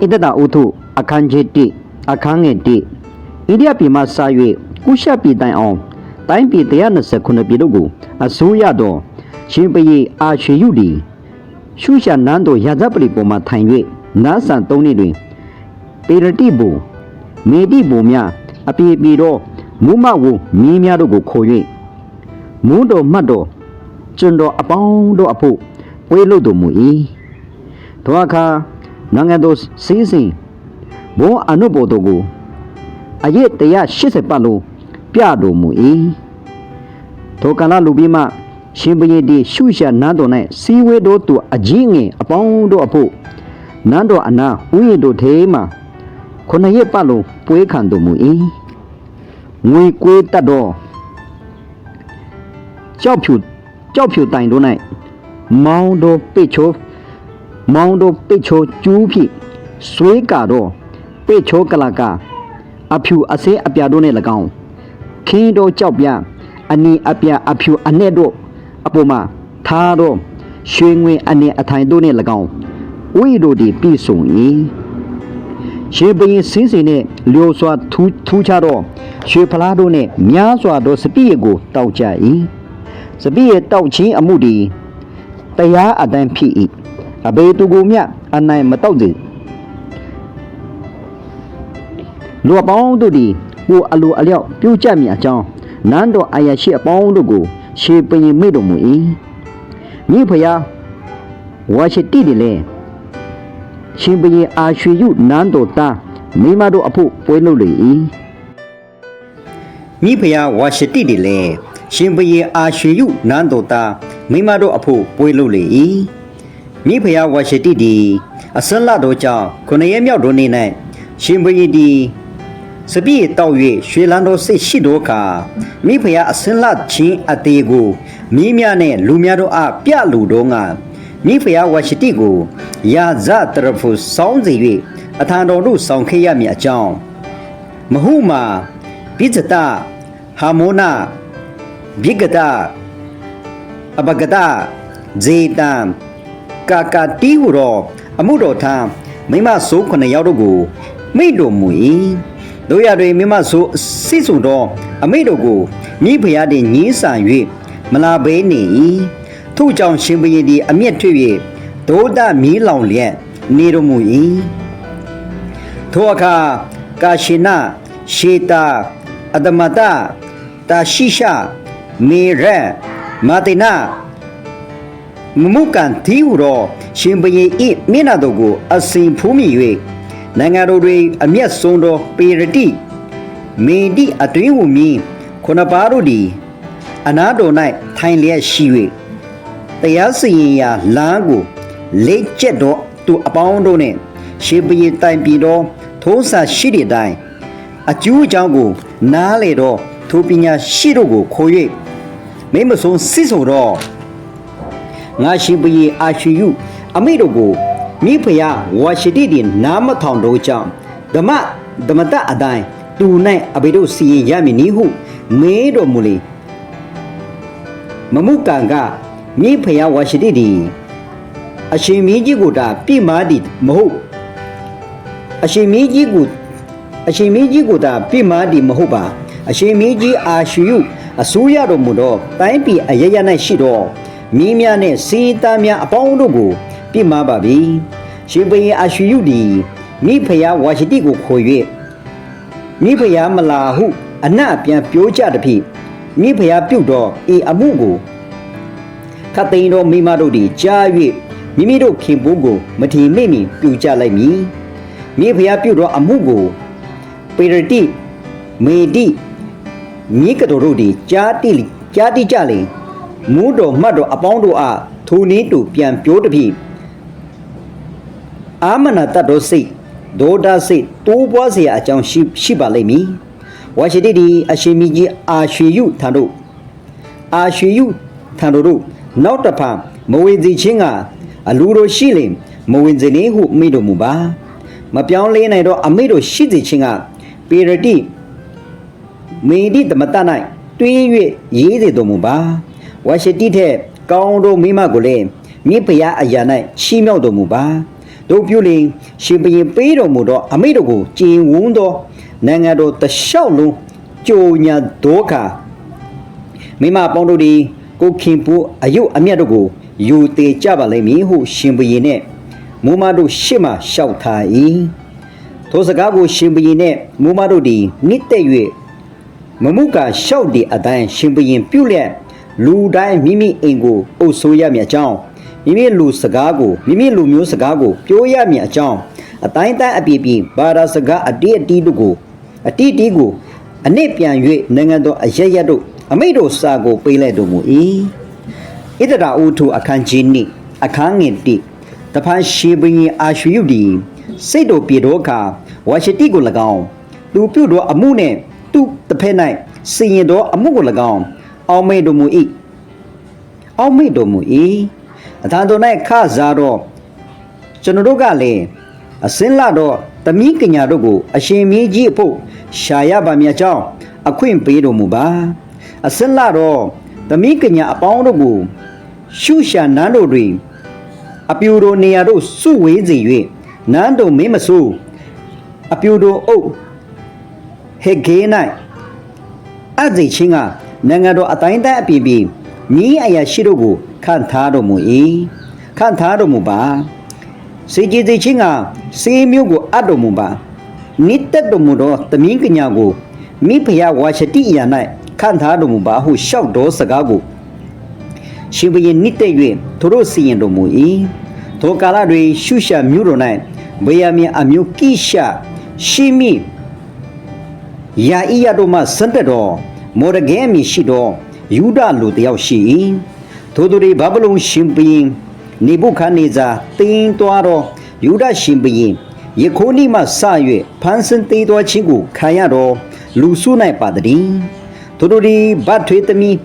ဣတတဥထုအခန်းကြီး1အခန်းငယ်1အိန္ဒိယပြည်မှစ၍ကုရှပြည်တိုင်အောင်တိုင်းပြည်129ပြည်တို့ကိုအစိုးရတော်ရှင်ပယေအာရွှေယုသည်ရှုရှာနန်းတော်ရာဇပလီပေါ်မှထိုင်၍နန်းဆန်သုံးနှစ်တွင်ပေရတိဘူမေတိဘူများအပြေပြေတော့မူမဝမင်းများတို့ကိုခေါ်၍မူးတော်မှတ်တော်ကျွန်တော်အပေါင်းတို့အဖို့ဝေးလို့တော်မူ၏သောအခါ နိုင်ငံတော်စီးစဉ်ဘုံအနုဘော်တို့ကိုအရေး180ပတ်လုံးပြတော်မူ၏ထိုကလာလူပြီးမှရှင်ဘုရင်ဒီရှုရှာနန်းတော်၌စီဝေတော်သူအကြီးငယ်အပေါင်းတို့အဖို့နန်းတော်အနာဥယျာဉ်တို့ထဲမှခုနှစ်ရက်ပတ်လုံးပွဲခံတော်မူ၏ငွေကွေးတတ်တော်ကြောက်ဖြူကြောက်ဖြူတိုင်တို့၌မောင်းတော်ပိတ်ချိုး မောင်းတော်ပိတ်ချိုးကျူးဖြင့်ဆွေးကတော့ပိတ်ချိုးကလာကအဖြူအစဲအပြာတို့နှင့်၎င်းခင်းတော်ကြောက်ပြအနီအပြာအဖြူအနဲ့တို့အပေါ်မှာထားတော့ရွှေငွေအနေအထိုင်တို့နှင့်၎င်းဝိတို့သည်ပြည့်စုံ၏ရှင်ဘရင်စင်းစင်နှင့်လျော်စွာထူးထူးခြားသောရွှေဖလားတို့နှင့်များစွာသောစပြည့်ရည်ကိုတောက်ကြ၏စပြည့်ရည်တောက်ခြင်းအမှုသည်တရားအတိုင်းဖြစ်၏ အဘေသူကိုမြအနိုင်မတောက်စေလူအပေါင်းတို့သည်ကိုအလိုအလျောက်ပြုကြမည်အကြောင်းနန်းတော်အာရရှိအပေါင်းတို့ကိုရှေးပင်မိတ်တော်မူ၏မိဖုရားဝါရှိတိတယ်လေရှင်ဘုရင်အာရွှေယုနန်းတော်သားမိမတို့အဖို့ပွဲလုပ်လေ၏မိဖုရားဝါရှိတိတယ်လေရှင်ဘုရင်အာရွှေယုနန်းတော်သားမိမတို့အဖို့ပွဲလုပ်လေ၏ မိဖုရားဝါရှိတိသည်အစလတော်ကြောင့်ခုနှစ်ရက်မြောက်တော်နေ့၌ရှင်ဘုရင်သည်စပြည့်တောက်၍ရွှေလန်းတော်စိတ်ရှိတော်အခါမိဖုရားအစလချင်းအသေးကိုမိမြနဲ့လူများတို့အားပြလူတော်ငါမိဖုရားဝါရှိတိကိုရာဇတရဖူစောင်းစေ၍အထံတော်တို့ဆောင်ခဲ့ရမည်အကြောင်းမဟုမာပိဇတဟာမောနာဘိဂတအဘဂတဇေတံ ကာကာတီဟုတော်အမှုတော်ထံမိမဆိုးခုနှစ်ယောက်တို့ကိုမိတ်တော်မူ၏တို့ရတွင်မိမဆိုးစိစုံတော်အမိတ်တို့ကိုမိဖုရားတင်ညင်းဆန်၍မလာဘဲနေ၏ထို့ကြောင့်ရှင်ဘုရင်သည်အမျက်ထွေ၍ဒိုးဒမီးလောင်လျက်နေတော်မူ၏ထိုအခါကာရှိနရှေတာအဒမတတာရှိရှမေရမာတိနာ မမှုကန်သီဟုသောရှင်ဘုရင်ဤမျက်နှာတော်ကိုအစဉ်ဖူးမိ၍နိုင်ငံတော်တွင်အမျက်ဆုံးသောပေရတိမေတိအတွင်းဝမီခုနပါးတို့သည်အနာတော်၌ထိုင်လျက်ရှိ၍တရားစီရင်ရာလမ်းကိုလက်ကျက်သောသူအပေါင်းတို့နှင့်ရှင်ဘုရင်တိုင်ပြည်သောထိုးစာရှိတဲ့အတိုင်းအကျိုးအကြောင်းကို နားလေသောထိုပညာရှိတို့ကိုခိုး၍မိမဆုံးစစ်ဆိုတော့ ငါရှင်ဘုရင်အာရှိယုအမိတို့ကိုမိဖုရားဝါရှိတိဒီနာမထောင်တို့ကြောင့်ဓမ္မဓမ္မတအတိုင်းသူ၌အဘိတို့စီရင်ရမည်နီဟုမေးတော်မူလေမမှုကံကမိဖုရားဝါရှိတိဒီအရှင်မင်းကြီးကိုတာပြိမာသည်မဟုတ်အရှင်မင်းကြီးကိုအရှင်မင်းကြီးကိုတာပြိမာသည်မဟုတ်ပါအရှင်မင်းကြီးအာရှုယုအစိုးရတော်မူသောတိုင်းပြည်အရရ၌ရှိသော မင်းများနှင့်စီးသားများအပေါင်းတို့ကိုပြစ်မှားပါပြီရှင်ဘုရင်အာရှုယုသည်မိဖုရားဝါရှိတိကိုခေါ်၍မိဖုရားမလာဟု အနတ်ပြန်ပြောကြသည်ဖြင့်မိဖုရားပြုတ်သောဤအမှုကိုခတ်သိမ်းသောမိမတို့သည်ကြား၍မိမိတို့ခင်ပိုးကိုမထီမိမိပြုကြလိုက်မည်မိဖုရားပြုတ်သောအမှုကိုပေရတိမေတိမိကတော်တို့သည်ကြားတိကြားတိကြလေ မူးတော်မှတ်တော်အပေါင်းတို့အားထိုနည်းတူပြန်ပြောသည်ဖြင့်အာမနာတတ်သောစိတ်ဒေါဒစိတ်တိုးပွားเสียအကြောင်းရှိရှိပါလိမ့်မည်ဝါရှိတိဒီအရှင်မီကြီးအာရွှေယုထံတို့အာရွှေယုထံတို့တို့နောက်တစ်ဖန်မဝင်စီချင်းကအလူတို့ရှိလင်မဝင်စေနေဟုမိတော်မူပါမပြောင်းလဲနိုင်တော့အမိတို့ရှိစေခြင်းကပေရတိမေဒီတမတ၌တွင်း၍ရေးစေတော်မူပါ ဝါရှိတိထက်ကောင်းသောမိမကိုလည်းမိဖုရားအရာ၌ချီးမြှောက်တော်မူပါတို့ပြုလင်ရှင်ဘရင်ပေးတော်မူသောအမိတော်ကိုကြည်ဝန်းသောနိုင်ငံတော်တလျှောက်လုံးကြိုညာဒုက္ခမိမပေါင်းတို့သည်ကိုခင်ပူအယုတ်အမျက်တို့ကိုယူသေးကြပါလိမ့်မည်ဟုရှင်ဘရင်နှင့်မူမတို့ရှေ့မှရှောက်ထား၏ထိုစကားကိုရှင်ဘရင်နှင့်မူမတို့သည်နှစ်သက်၍မမှုကရှောက်ဒီအတိုင်းရှင်ဘရင်ပြုတ်လက် လူတိုင်းမိမိအိမ်ကိုအုပ်ဆိုးရမည်အကြောင်းမိမိလူစကားကိုမိမိလူမျိုးစကားကိုပြောရမည်အကြောင်းအတိုင်းတိုင်းအပြည့်ပြည့်ဘာသာစကားအတိအတီးတို့ကိုအတိအတီးကိုအနစ်ပြန်၍နိုင်ငံတော်အရရတို့အမိတ်တို့စာကိုပေးလိုက်တော်မူ၏ဣဒရာဥထုအခန်းကြီးနိအခန်းငယ်တိတဖန်ရှေဘရင်အာရွှေယုဒီစိတ်တော်ပြေတော်ခါဝါရှတိကို၎င်းသူပြုတ်တော်အမှုနှင့်သူတစ်ဖက်၌စင်ရင်တော်အမှုကို၎င်း အောင်မေတော်မူ၏အောင်မေတော်မူ၏အထာတော်၌ခစားတော့ကျွန်တော်တို့ကလည်းအစင်းလာတော့တမိကညာတို့ကိုအရှင်မင်းကြီးအဖို့ရှာရပါမြတ်ကြောင်းအခွင့်ပေးတော်မူပါအစင်းလာတော့တမိကညာအပေါင်းတို့ကိုရှုရှာနန်းတို့တွင်အပြူတို့နေရာတို့စုဝေးစေ၍နန်းတို့မင်းမဆိုးအပြူတို့အုပ်ဟေဂေ၌အဇိချင်းက နိုင်ငံတော်အတိုင်းတိုင်းအပြင်ပြင်မြင်းအရာရှိတို့ကိုခန့်ထားတော်မူ၏ခန့်ထားတော်မူပါစေကြီးသိချင်းကစေမျိုးကိုအပ်တော်မူပါနိတ္တတော်မူသောတမင်းကညာကိုမိဖုရားဝါရှတိအရာ၌ခန့်ထားတော်မူပါဟုလျှောက်တော်စကားကိုရှင်ဘုရင်နိတ္တ၍သူတို့စီရင်တော်မူ၏ထိုကာလတွင်ရှုရှာမြို့တော်၌ဗေယမြအမျိုးကိရှရှိမိယာဣယတို့မှစံတက်တော် မော်ဒဂဲအမည်ရှိသောယူဒလူတစ်ယောက်ရှိ၏ထိုသူတွေဘာဗလုန်ရှင်ဘုရင်နေဘုခဒ်နေဇာတင်းသွားသောယူဒရှင်ဘုရင်ယခိုနိမှစ၍ဖန်ဆင်းသေးသောချင်းကိုခံရသောလူစု၌ပါတည်းထိုသူတွေဗတ်ထွေးသမီး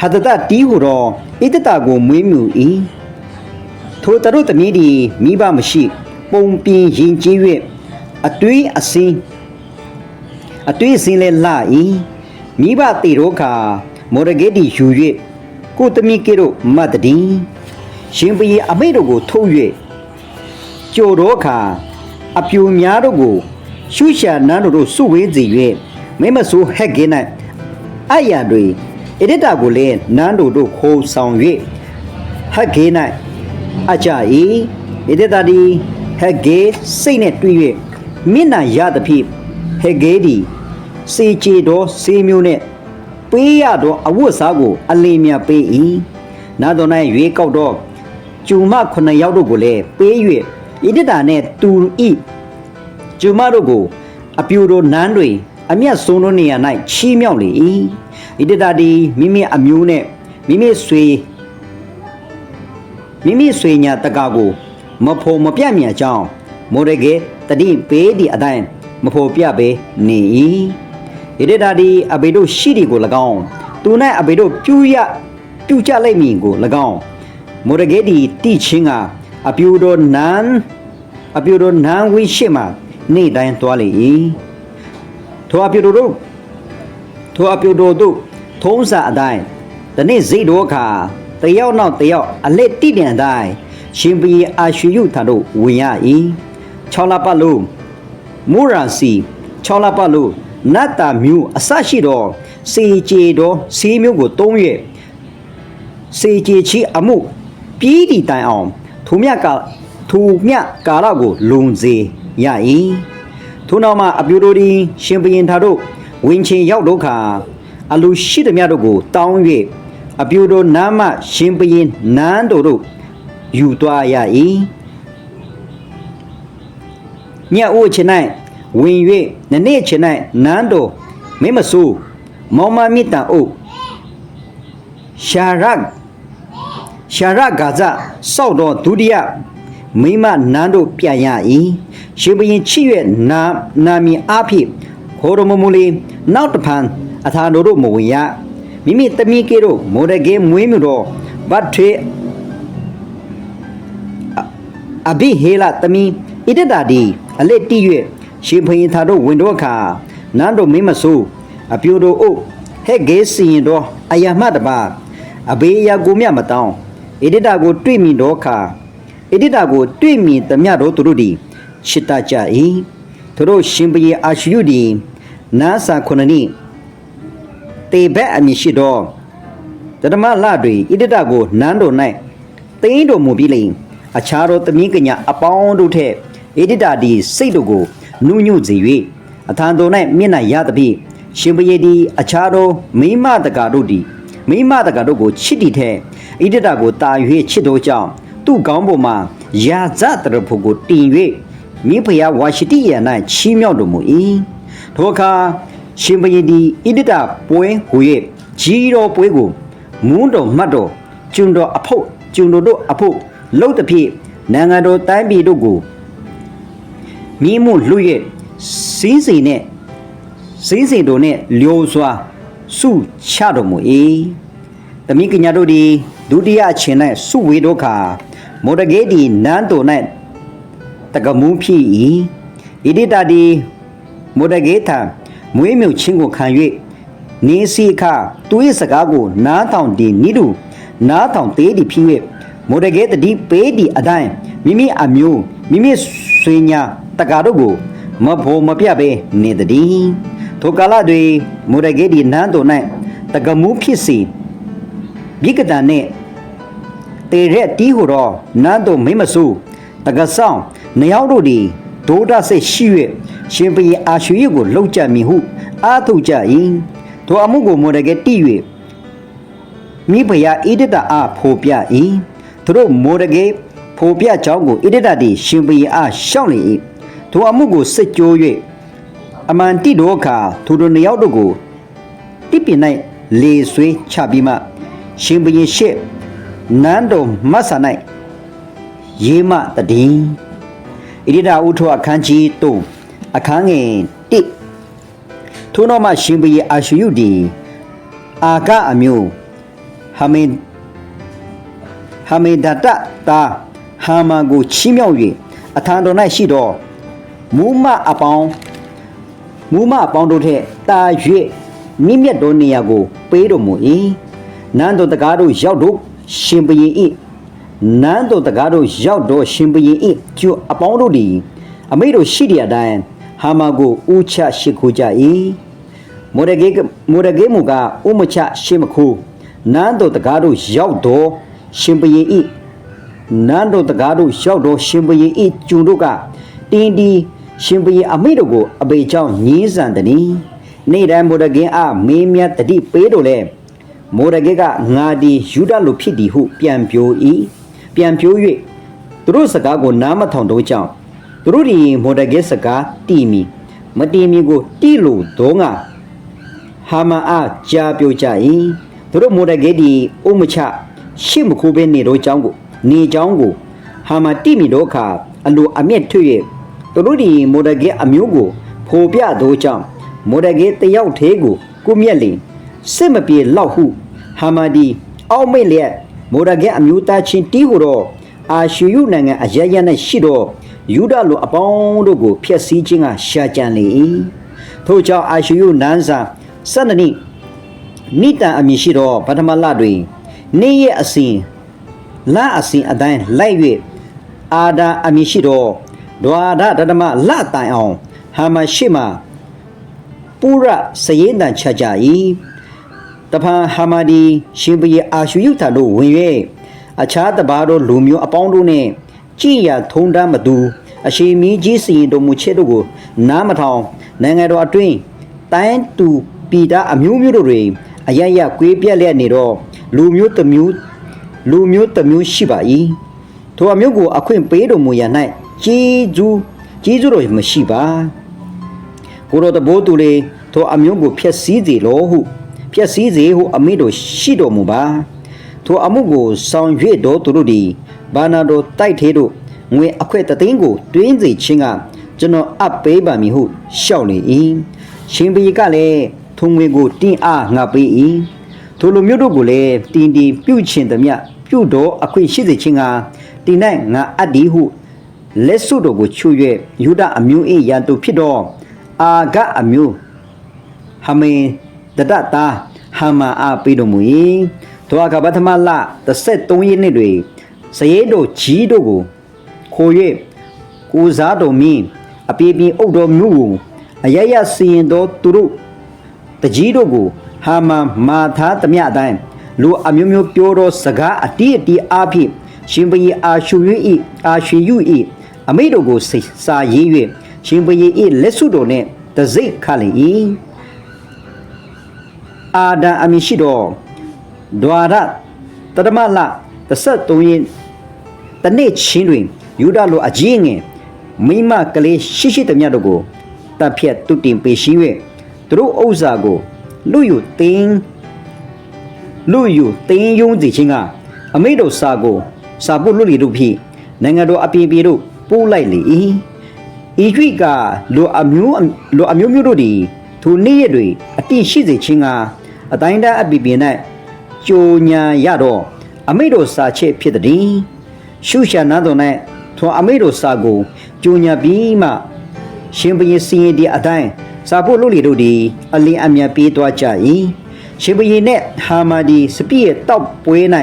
ဟတတတီးဟုသောဣတတကိုမွေးမြူ၏ထိုတတို့သမီးသည်မိဘမရှိ ပုံပြင်းရင်ကြီး၍အတွေးအစင်း အတွေ့အစင်းလဲလှ၏မိဘတေရောခါမော်ရဂေတီယူ၍ကိုတမီကေတို့မတ်တည်ရှင်ပရီအမိတ်တို့ကိုထုတ်၍ကြိုတော့ခါအပြူများတို့ကို ရှုရှာနန်းတို့တို့စုဝေးစီ၍မိမဆိုးဟက်ကင်း၌အရာတွေအရစ်တာကိုလည်းနန်းတို့တို့ခိုးဆောင်၍ဟက်ကင်း၌အကြ၏အရစ်တာဒီဟက်ကေစိတ်နဲ့တွေ့၍မျက်နှာရသဖြင့် ဟက်ကေဒီစေချေတော်စေမျိုးနဲ့ပေးရသောအဝတ်စားကို အလင်းမြပေး၏နာတော်၌ရွေးကောက်တော့ကျူမခုနှစ်ယောက်တို့ကိုလည်းပေး၍ဣဒတာနဲ့တူဤကျူမတို့ကို အပြူတို့နန်းတွေအမျက်ဆုံးသောနေရာ၌ချီးမြှောက်လေ၏ဣဒတာသည်မိမိအမျိုးနဲ့မိမိဆွေမိမိဆွေညာတကာကို မဖို့မပြတ်မြတ်ကြောင်းမော်ရဂေတတိပေးသည့်အတိုင်း မဖို့ပြပဲနေ၏ဣဒတာဒီအဘေတို့ရှိဒီကို၎င်းသူ၌အဘေတို့ပြူရပြူကြလိုက်မည်ကို၎င်းမော်ရဂေဒီတိချင်းကအပြူတော်နန်းအပြူတော်နန်းဝင်းရှိမှနေ့တိုင်းသွားလေ၏ထိုအပြူတော်တို့ထိုအပြူတော်တို့ထုံးစာအတိုင်းဒီနေ့ဇိတ်တော်ခါတယောက်နောက်တယောက်အလက်တိတန်အတိုင်းရှင်ပီအာရွှေယုထံတို့ဝင်ရ၏6လပတ်လုံး မူရာစီ6လပတ်လုံးနတ်တာမျိုးအစရှိသောစေကြေသောစီးမျိုးကိုတုံး၍စေကြေချီအမှုပြီးဒီတိုင်အောင်ထိုမြတ်ကထိုမြတ်ကာလကိုလုံစေရ၏ထိုနောက်မှအပြူတို့သည်ရှင်ဘရင်သာတို့ဝင်ချင်းရောက်တော့ခါအလူရှိသည်များတို့ကိုတောင်း၍အပြူတို့နာမရှင်ဘရင်နန်းတို့တို့ယူသွားရ၏ ညအိုးချင်၌ဝင်၍နနေ့ချင်၌နန်းတော်မင်းမဆူမောင်မမြစ်တန်အိုရှာရတ်ရှာရဂါဇစောက်တော်ဒုတိယမိမနန်းတို့ပြန်ရ၏ရှင်ဘရင်ချစ်၍နာနာမည်အားဖြင့်ခေါ်တော်မမူလေနောက်တဖန်အထာတို့တို့မဝင်ရမိမိတမီးကေတို့မော်ဒဂေမွေးမြတော်ဗတ်ထေအဘိဟေလတမီဣတတာဒီ အလက်တိ၍ရှင်ဘရင်သာတို့ဝင်တော့အခါနန်းတို့မင်းမဆိုးအပြိုတို့အုပ်ဟဲ့ဂေစီရင်တော့အယာမတပါအဘေးအရာကိုမြမတောင်းဣဒိတာကိုတွေ့မိတော့ခါဣဣတိတာကိုတွေ့မြင်သမျှတို့သူတို့သည်ချစ်တကြ၏သူတို့ရှင်ဘုရင်အာရှုယုသည်နာဆာခုနှစ်နှစ်တေဘက်အမည်ရှိသောတတမလတွင်ဣတိတာကိုနန်းတော်၌သိန်းတော်မူပြီးလျှင်အခြားသောသမီးကညာအပေါင်းတို့ထက် ဣတိတာသည်စိတ်တို့ကိုနုညွတ်စေ၍အထံတော်၌မျက်နှာရသဖြင့်ရှင်ဘုရင်သည်အခြားသောမိမတကာတို့သည်မိမတကာတို့ကိုချစ်တည်တဲ့ဣတိတာကိုတာ၍ချစ်သောကြောင့်သူ့ကောင်းပေါ်မှာယာဇတရဖို့ကိုတင်၍မိဖုရားဝါရှိတိယ၌ချီးမြှောက်တော်မူ၏ထိုအခါရှင်ဘုရင်သည်ဣတိတာပွဲဟူ၍ကြီးတော်ပွဲကိုမွန်းတော်မှတ်တော်ကျွန်းတော်အဖို့ကျွန်းတော်တို့အဖို့လှုပ်သည်ဖြင့်နိုင်ငံတော်တိုင်းပြည်တို့ကို မိမှုလူရဲ့စည်းစိမ်နဲ့စည်းစိမ်တို့နဲ့လျော်စွာစုချတော်မူ၏တမိကညာတို့သည်ဒုတိယအချိန်၌စုဝေတို့ခါမော်ဒဂေဒီနန်းတော်၌တကမူးဖြစ်၏ဣဒိတာဒီမော်ဒဂေထံမွေးမြုပ်ခြင်းကိုခံ၍နေစီခသူ၏စကားကိုနားထောင်သည်နိတုနားထောင်သေးသည်ဖြစ်၍မော်ဒဂေတတိပေးသည်အတိုင်းမိမိအမျိုးမိမိဆွေညာ တကာတို့ကိုမဖို့မပြပဲနေသည်ထိုကာလတွင်မော်ဒဂေဒီနန်းတော်၌တကမူးဖြစ်စီဘိကတန်နှင့်တေရက်တီးဟူသောနန်းတော်မိမဆူတကဆောင်နှစ်ယောက်တို့သည်ဒိုးဒစိတ်ရှိ၍ရှင်ပရင်အာရွှေကိုလှုပ်ကြမည်ဟု အာထုတ်ကြ၏ထိုအမှုကိုမော်ဒကဲတီး၍မိဖုရားဣဒတအားဖော်ပြ၏သူတို့မော်ဒကဲဖော်ပြကြောင်းကိုဣဒတသည်ရှင်ပရင်အားရှောက်လေ၏ ထိုအမှုကိုစစ်ကြော၍အမန်တိတို့အခါသူတို့နှစ်ယောက်တို့ကိုတိပင်၌လေဆွေးချပြီးမှ ရှင်ဘုရင်ရှေ့နန်းတော်မဆာ၌ရေးမတည်ဣရိဒါဥထောအခန်းကြီး3အခန်းငယ်1ထို့နောက်မှရှင်ဘုရင်အာရှုယုသည်အာကအမျိုးဟမင်ဟမေဒတတာဟာမန်ကိုချီးမြှောက်၍အထံတော်၌ရှိသော မူမအပေါင်းမူမအပေါင်းတို့ထက်တာ၍မြင့်မြတ်သောနေရာကို ပေးတော်မူ၏နန်းတော်တကားတို့ရောက်တို့ရှင်ဘုရင်၏နန်းတော်တကားတို့ရောက်တော့ရှင်ဘုရင်၏ကျွအပေါင်းတို့သည်အမိတို့ရှိတဲ့အတိုင်းဟာမန်ကိုဥချရှိခိုးကြ၏မော်ဒဂေမော်ဒဂေမူကဥမချရှိမခိုးနန်းတော်တကားတို့ရောက်တော့ရှင်ဘုရင်၏နန်းတော်တကားတို့ရောက်တော့ရှင်ဘုရင်၏ကျွတို့ကတင်းဒီ ရှင်ဘုရင်အမိတို့ကိုအဘေချောင်းညင်းဆန်တည်းနေ့တိုင်းမော်ဒဂင်အားမင်းမြတ်တတိပေးတို့လဲမောရဂေကငါဒီယူဒလိုဖြစ်သည်ဟု ပြန်ပြော၏ပြန်ပြော၍သူတို့စကားကိုနားမထောင်တော့ကြောင်းသူတို့ဒီမောရဂေစကားတီမီမတီမီကိုတီလို့တော့ငါဟာမအားကြားပြောကြ၏သူတို့မောရဂေဒီအုံမချရှေ့မခိုးပဲနေတော့ကြောင်းကို နေကြောင်းကိုဟာမတီမီတော့ခါအလိုအမျက်ထွေ၍ သူတို့ဒီမောရဂေအမျိုးကိုဖော်ပြတော့ကြောင်းမောရဂေတယောက်သေးကိုကိုမြက်လင်စစ်မပြေလောက်ဟုဟာမာဒီအောက်မိတ်လျက်မော်ဒဂဲအမျိုးသားချင်းတီးဟိုတော့အာရှူယုနိုင်ငံအရရ၌ရှိတော့ယူဒလိုအပေါင်းတို့ကိုဖျက်ဆီးခြင်းကရှာကြံလေ၏ထို့ကြောင့်အာရှူယုနန်းစာစန္ဒနိနိတန်အမည်ရှိတော့ပထမလတွင်နေ့ရက်အစဉ်လအစဉ်အတိုင်းလိုက်၍အာဒါအမည်ရှိတော့ ဒွါဒတတမလတိုင်အောင်ဟာမရှိမှပုရစရေးတန်ချကြ၏တဖန်ဟာမာဒီရှင်ဘုရင်အာရှုယုထံတို့ဝင်၍အခြားတပါးသောလူမျိုးအပေါင်းတို့နှင့်ကြည်ရထုံတမ်းမသူအရှိမီးကြီးစီရင်တော်မူချက်တို့ကိုနားမထောင်နိုင်ငံတော်အတွင်းတိုင်းတူပြည်သားအမျိုးမျိုးတို့တွင်အရရကွေးပြက်လျက်နေတော့လူမျိုးတစ်မျိုးလူမျိုးတစ်မျိုးရှိပါ၏ထိုအမျိုးကိုအခွင့်ပေးတော်မူရ၌ ကြီးကျူးကြီးကျူးတော်မရှိပါကိုတော်တဘိုးသူလေထိုအမျိုးကိုဖျက်ဆီးစေလောဟုဖျက်ဆီးစေဟုအမိတို့ရှိတော်မူပါထိုအမှုကိုဆောင်ရွက်တော်သူတို့သည်ဘာနာတော်တိုက်သေးတို့ငွေအခွက်တသိန်းကိုတွင်းစေခြင်းကကျွန်တော်အပ်ပေးပါမည်ဟုရှောက်လေ၏ရှင်ဘီကလည်းထုံငွေကိုတင်းအားငါပေး၏ထိုလိုမျိုးတို့ကိုလည်းတင်းတီပြုတ်ခြင်းတမျှပြုတ်တော်အခွင့်ရှိစေခြင်းကတင်း၌ငါအပ်ဒီဟု လက်စွပ်တော်ကိုချွ၍ယူဒအမျိုး၏ရန်သူဖြစ်သောအာဂအမျိုးဟမင်တတတာဟာမာအားပေးတော်မူ၏ထိုအခါပထမလ33ရက်နေ့တွင်စရဲတို့ကြီးတို့ကိုခို၍ကိုစားတော်မင်းအပြေပြင်းအုပ်တော်မျိုးကိုအရရစီရင်တော်သူတို့တကြီးတို့ကိုဟာမန်မာသားသမျှအတိုင်းလူအမျိုးမျိုးပြောသောစကားအတိအတီအားဖြင့်ရှင်ဘုရင်အာရှု၍ဤအာရွှေယုဤ အမိတို့ကိုစိတ်စာရေး၍ရှင်ဘုရင်ဤလက်စုတော်နှင့်တစိ့ခတ်လေ၏အာဒံအမည်ရှိတော်ဒွါရတရမလ33ရက်တနေ့ချင်းတွင်ယူဒလိုအကြီးငယ်မိမကလေးရှိရှိသမျှတို့ကိုတပ်ဖြတ်တုတင်ပေရှိ၍သူတို့ဥစ္စာကိုလူယူတင်းလူယူတင်းယုံစီခြင်းကအမိတို့စာကိုစာပုလွတ်လီတို့ဖြင့်နိုင်ငံတော်အပြင်ပြေတို့ ပို့လိုက်လေ၏ဤကျွိကလူအမျိုးလူအမျိုးမျိုးတို့သည်ထိုနေ့ရက်တွေအတိရှိစေခြင်းကအတိုင်းတန်းအပြည့်ပြည့်၌ကြိုညာရတော့အမိတို့စာချက်ဖြစ်သည်ရှုရှာနာတော်၌ထိုအမိတို့စာကိုကြိုညာပြီးမှရှင်ဘုရင်စီရင်ဒီအတိုင်းစာဖို့လို့လေတို့ဒီအလင်းအမြတ်ပေးသွားကြ၏ရှင်ဘုရင်နဲ့ဟာမာဒီစပြည့်ရဲ့တောက်ပွဲ၌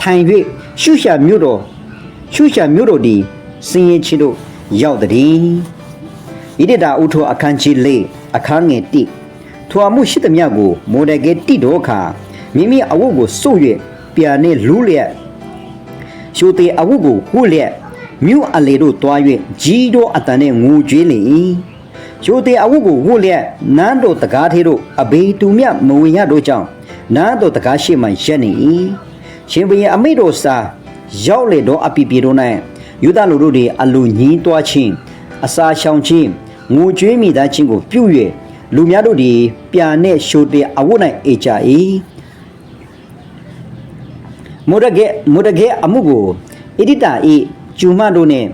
ထိုင်၍ရှုရှာမြို့တော်ရှုရှာမြို့တော်ဒီ စင်ရင်ချင်းတို့ရောက်သည်ဣဒတာဥထောအခန်းကြီးလေးအခန်းငယ်တိထိုအမှုရှိသမျှကိုမော်ဒကဲတိတော်ခါမိမိအဝတ်ကိုစုပ်၍ပြန်နေလူးလျက်ရှိုတေအဝုကိုဝှလျက်မြို့အလေတို့တွား၍ကြီးတော်အတန်နဲ့ငိုကြွေးလေ၏ရှိုတေအဝုကိုဝှလျက်နန်းတော်တကားသေးတို့အဘေတူမြမဝင်ရတို့ကြောင့်နန်းတော်တကားရှိမှရက်နေ၏ရှင်ဘုရင်အမိတော်စာရောက်လေတော့အပိပြေတို့၌ ယူဒလူတို့သည်အလူညင်းတွားခြင်းအစာရှောင်ခြင်းငိုကြွေးမိသားခြင်းကိုပြု၍လူများတို့သည်ပြန်နှင့်ရှိုတေအဝု၌အေကြ၏မောဒဂေမောဒဂေအမှုကိုဣဒိတာဤကျူမတို့နှင့်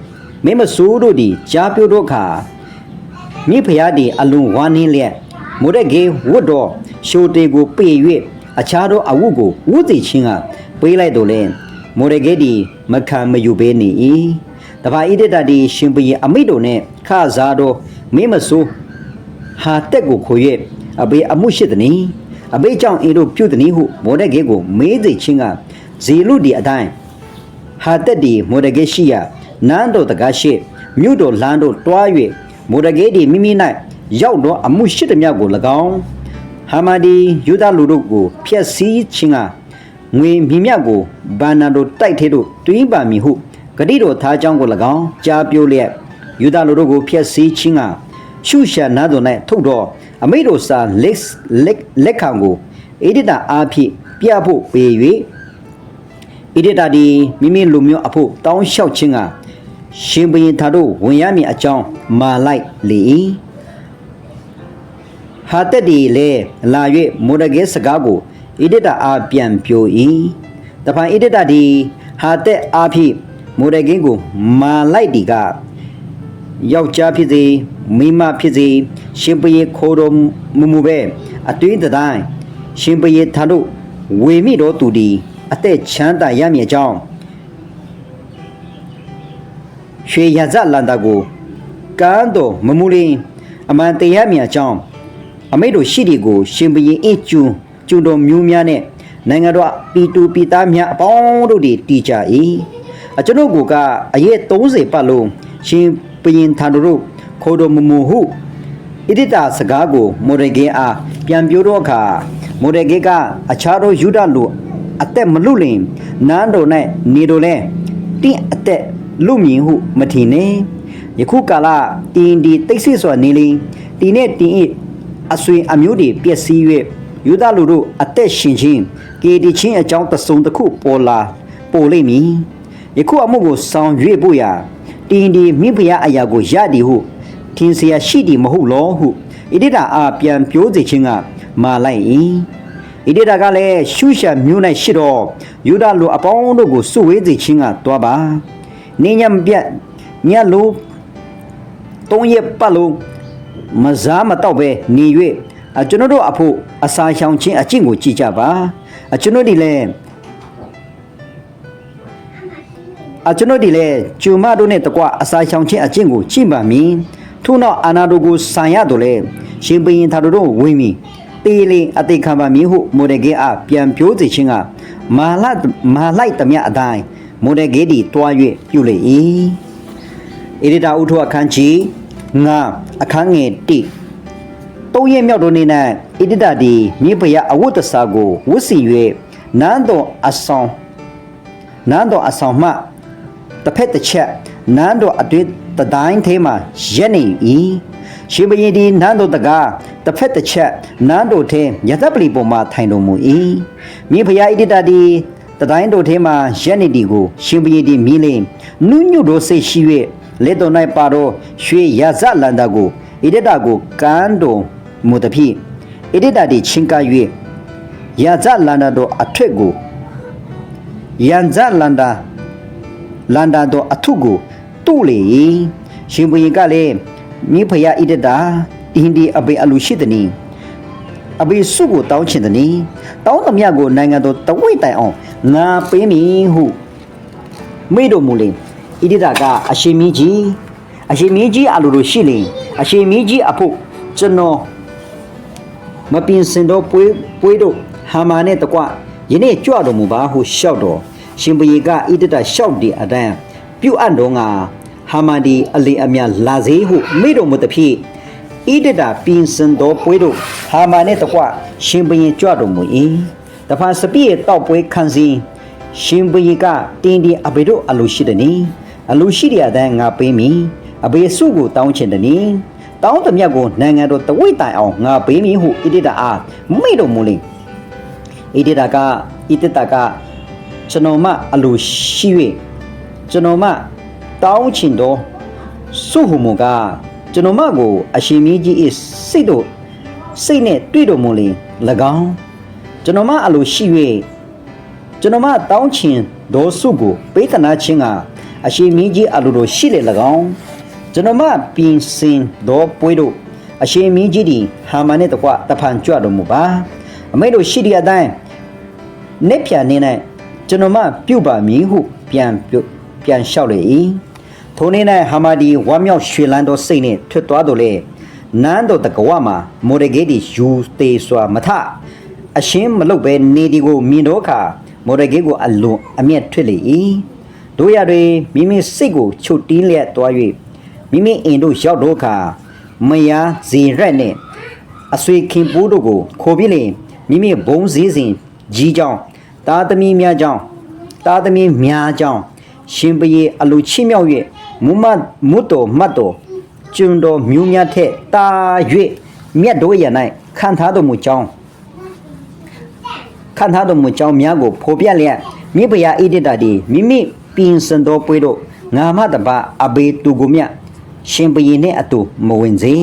မင်းမဆိုးတို့သည်ကြားပြောတို့ခါမိဖုရားသည်အလွန်ဝါနည်းလျက်မောဒဂေဝတ်တော်ရှိုတေကိုပေ၍အခြားသောအဝတ်ကိုဝတ်သိခြင်းကပေးလိုက်တော်လဲ မောဒဂေသည်မခံမယူဘဲနေ၏တပါဣဒိတာသည်ရှင်ဘုရင်အမိတ်တို့နှင့်ခစားသောမင်းမဆိုးဟာတက်ကိုခို၍အဘေအမှုရှိသည်။အဘေကြောင့်အေတို့ပြုသည်ဟုမောဒဂေကိုမေးသိခြင်းကဇေလုဒီအတိုင်းဟာတက်ဒီမောဒဂေရှိယနန်းတော်တကားရှိမြို့တော်လမ်းတို့တွား၍မောဒဂေဒီမိမိ၌ရောက်သောအမှုရှိသည်များကို၎င်းဟာမာဒီယူဒလူတို့ကိုဖျက်ဆီးခြင်းက ငွေမြမြကိုဘာနာတို့တိုက်ထဲတို့တွင်းပါမည်ဟုဂတိတော်သားကြောင်းကို၎င်းကြားပြောလျက်ယူဒလူတို့ကိုဖျက်ဆီးခြင်းကရှုရှာနာတော်၌ထုတ်တော်အမိတို့စာလက်လက်လက်ခံကိုအေဒိတာအားဖြင့်ပြဖို့ပေ၍ဣဒိတာဒီမိမိလူမျိုးအဖို့တောင်းလျှောက်ခြင်းကရှင်ဘုရင်သားတို့ဝင်ရမည်အကြောင်းမာလိုက်လေ၏ဟာတက်ဒီလေလာ၍မော်ဒဂဲစကားကို ဣဒိတာအားပြန်ပြို၏တဖန်ဣဒိတာဒီဟာတက်အားဖြင့်မော်ဒဂဲကိုမာလိုက်ဒီကယောက်ျားဖြစ်စေမိန်းမဖြစ်စေရှင်ဘုရင်ခိုးတော်မူမူပဲအသွေးတတိုင်းရှင်ဘုရင်သားတို့ဝေမိတော်သူဒီအသက်ချမ်းသာရမည်အကြောင်းရွှေရဇလန္တာကိုကန်းတော်မမူလင်းအမှန်တရားမြတ်အကြောင်းအမိတ်တို့ရှိဒီကိုရှင်ဘရင်အကျူ ကျူတော်မျိုးများနဲ့နိုင်ငံတော်ပီတူပီသားများအပေါင်းတို့တွေတည်ကြ၏အကျွန်ုပ်ကအရက်30ပတ်လုံးရှင်ဘရင်ထံတို့ခိုးတော်မူမူဟုဣတိတာစကားကိုမော်ရဂေအားပြန်ပြောတော့အခါမော်ရဂေကအခြားသောယူဒလူအသက်မလွတ်လင်နန်းတော်၌နေတော်လဲတင်းအသက်လွတ်မြင်ဟုမထင်နဲ့ယခုကာလတင်းဒီတိတ်ဆိတ်စွာနေလင်ဒီနဲ့တင်းဤအဆွေအမျိုးတွေပျက်စီး၍ ယူဒလူတို့အသက်ရှင်ခြင်းကေဒီချင်းအကြောင်းတစုံတစ်ခုပေါ်လာပေါ်လိမ့်မည်ယခုအမှုကိုဆောင်ရွက်ဖို့ရာတင်းဒီမိဖုရားအရာကိုရသည်ဟုထင်เสียရှိသည်မဟုတ်လောဟုဣတိတာအားပြန်ပြောစေခြင်းကမာလိုက်၏ဣတိတာကလည်းရှုရှာမျိုး၌ရှိတော်ယူဒလူအပေါင်းတို့ကိုစုဝေးစေခြင်းကတွားပါနေညမပြတ်ညလိုသုံးရက်ပတ်လုံးမစားမတော့ပဲနေ၍အ ကျွန်ုပ်တို့အဖို့အစာရှောင်ခြင်းအကျင့်ကိုကြည်ကြပါအကျွန်ုပ်ဒီလည်းအကျွန်ုပ်ဒီလည်းကျူမတို့နဲ့တကွအစာရှောင်ခြင်းအကျင့်ကိုကြည်ပါမည်ထို့နောက်အာနာတို့ကိုဆံရတော့လေရှင်ဘရင်သာတို့ဝင်မီတေးလေးအသိခံပါမည်ဟုမိုဒဂေအားပြန်ပြောစေခြင်းကမာလမာလိုက်သမျှအတိုင်းမိုဒဂေဒီတွား၍ပြုလေ၏ဧရိတာဥထုအခန်းကြီးငါအခန်းငယ်1 သုံးရက်မြောက်တို့နေ့၌ဣတိတသည်မြေဖျားအဝတ်တစားကိုဝတ်စီ၍နန်းတော်အဆောင်နန်းတော်အဆောင်မှတစ်ဖက်တစ်ချက်နန်းတော်အတွေ့တတိုင်းသေးမှရက်နေ၏ရှင်ဘုရင်သည်နန်းတော်တကားတစ်ဖက်တစ်ချက်နန်းတော်ထဲယသပလီပေါ်မှထိုင်တော်မူ၏မြေဖျားဣတိတသည်တတိုင်းတော်ထဲမှရက်နေသည်ကိုရှင်ဘုရင်သည်မြင်လျှင်နုညွတ်တော်စိတ်ရှိ၍လက်တော်၌ပါတော့ရွှေရဇလန္တာကိုဣတိတကိုကမ်းတော် မူသည်ဖြင့်ဣတိတသည်ချင်းကား၍ရဇလန္တာတော်အထက်ကိုယန်ဇလန္တာလန္ဒာတော်အထုကိုတုလေရှင်ဘုရင်ကလည်းမိဖယားဣဒတာအင်းဒီအဘေအလူရှိသည်နီအဘေစုကိုတောင်းချင်သည်နီတောင်းသမျှကိုနိုင်ငံတော်တဝိတ်တိုင်အောင်ငါပေးမည်ဟုမိတော်မူလေဣဒတာကအရှင်မင်းကြီးအရှင်မင်းကြီးအလိုလိုရှိလေအရှင်မင်းကြီးအဖို့ကျွန်တော် မပင်စင်တော့ပွေးပွေးတို့ဟာမာနဲ့တကွယနေ့ကြွတော်မူပါဟုလျှောက်တော်ရှင်ဘုရင်ကဣဒတာလျှောက်တဲ့အတန်းပြုတ်အပ်တော်ငါဟာမာဒီအလီအမြလာစေဟုမိတော်မူသည်ဖြင့်ဣဒတာပင်စင်တော်ပွေးတို့ဟာမာနဲ့တကွရှင်ဘုရင်ကြွတော်မူ၏တဖန်စပြည့်တောက်ပွဲခံစဉ်ရှင်ဘုရင်ကတင်းတင်းအဘေတို့အလိုရှိသည်နီအလိုရှိတဲ့အတန်းငါပေးမည်အဘေစုကိုတောင်းချင်သည်နီ တောင်းသမျှကိုနိုင်ငံတော်တဝိတ်တိုင်အောင်ငါပေးမည်ဟုဣဒတာအားမိတော်မူလေဣဒတာကဣဒတာကကျွန်တော်မအလိုရှိ၍ကျွန်တော်မတောင်းချင်တော့စုဟုမူကကျွန်တော်မကိုအရှင်မင်းကြီး၏စိတ်တို့စိတ်နဲ့တွေ့တော်မူလင်၎င်းကျွန်တော်မအလိုရှိ၍ကျွန်တော်မတောင်းချင်တော်စုကိုပေးသနာခြင်းကအရှင်မင်းကြီးအလိုလိုရှိလေ၎င်း ကျွန်တော်မပြင်ဆင်တော်ပွဲတို့အရှင်မင်းကြီးသည်ဟာမန်နဲ့တကွတဖန်ကြွတော်မူပါအမိတ်တို့ရှိတဲ့အတိုင်းနေ့ဖြန်နေ၌ကျွန်တော်မပြုတ်ပါမည်ဟုပြန်ပြုတ်ပြန်လျှောက်လေ၏ထိုနေ့၌ဟာမာဒီဝမ်းမြောက်ရွှေလန်းသောစိတ်နှင့်ထွက်သွားတော်လေနန်းတော်တကဝမှာမော်ဒဂေတီယူသေးစွာမထအရှင်းမလုတ်ပဲနေဒီကိုမြင်တော့ခါမော်ဒဂေကိုအလွန်အမျက်ထွက်လေ၏တို့ရတွေမိမိစိတ်ကိုချုပ်တင်းလျက်သွား၍ မိမိအိမ်တို့ရောက်တော့ခါမယားဇေရက်နှင့်အဆွေခင်ပိုးတို့ကိုခိုးပြလင်မိမိဘုံစည်းစဉ်ကြီးကြောင်းတာသမီများကြောင်းတာသမီများကြောင်းရှင်ပရေအလိုချိမြောက်၍မုမတ်မွတ်တော်မတ်တော်ကျွန်းတော်မျိုးများထက်တာ၍မြတ်တို့ရ၌ခံထားတော်မူကြောင်းခံထားတော်မူကြောင်းများကိုဖော်ပြလျက်မိဖုရားဣဒိတာဒီမိမိပင်စံတော်ပွေတို့ငါမတပအဘေတူကိုမြတ် ရှင်ဘရင်နှင့်အတူမဝင်စေ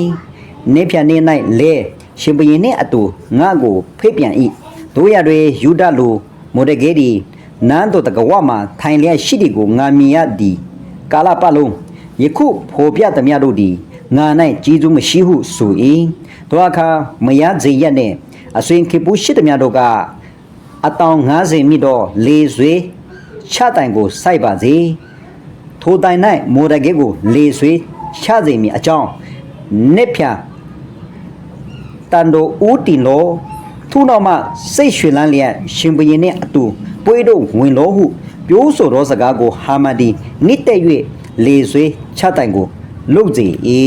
နေဖြန်နေ၌လဲရှင်ဘရင်နှင့်အတူငါကိုဖိတ်ပြန်၏တို့ရတွေယူဒလူမော်ဒဂေဒီနန်းတော်တကဝမှာထိုင်လျက်ရှိသည်ကိုငါမြင်ရသည်ကာလပတ်လုံးယခုဖော်ပြသမျှတို့သည်ငါ၌ကျေးဇူးမရှိဟုဆို၏တို့အခါမယားဇေရက်နှင့်အဆွေခေပူရှိသမျှတို့ကအတောင်90မိတော့လေဆွေချတိုင်ကိုစိုက်ပါစေထိုတိုင်၌မော်ဒဂေကိုလေဆွေ ချစေမည်အကြောင်းနှစ်ဖြာတန်တော်ဦးတင်လောသူတော်မှစိတ်ရွှင်လန်းလျက်ရှင်ဘုရင်နှင့်အတူပွေးတို့ဝင်လောဟုပြောဆိုသောစကားကိုဟာမဒီနိတက်၍လေဆွေချတိုင်ကိုလုတ်စေ၏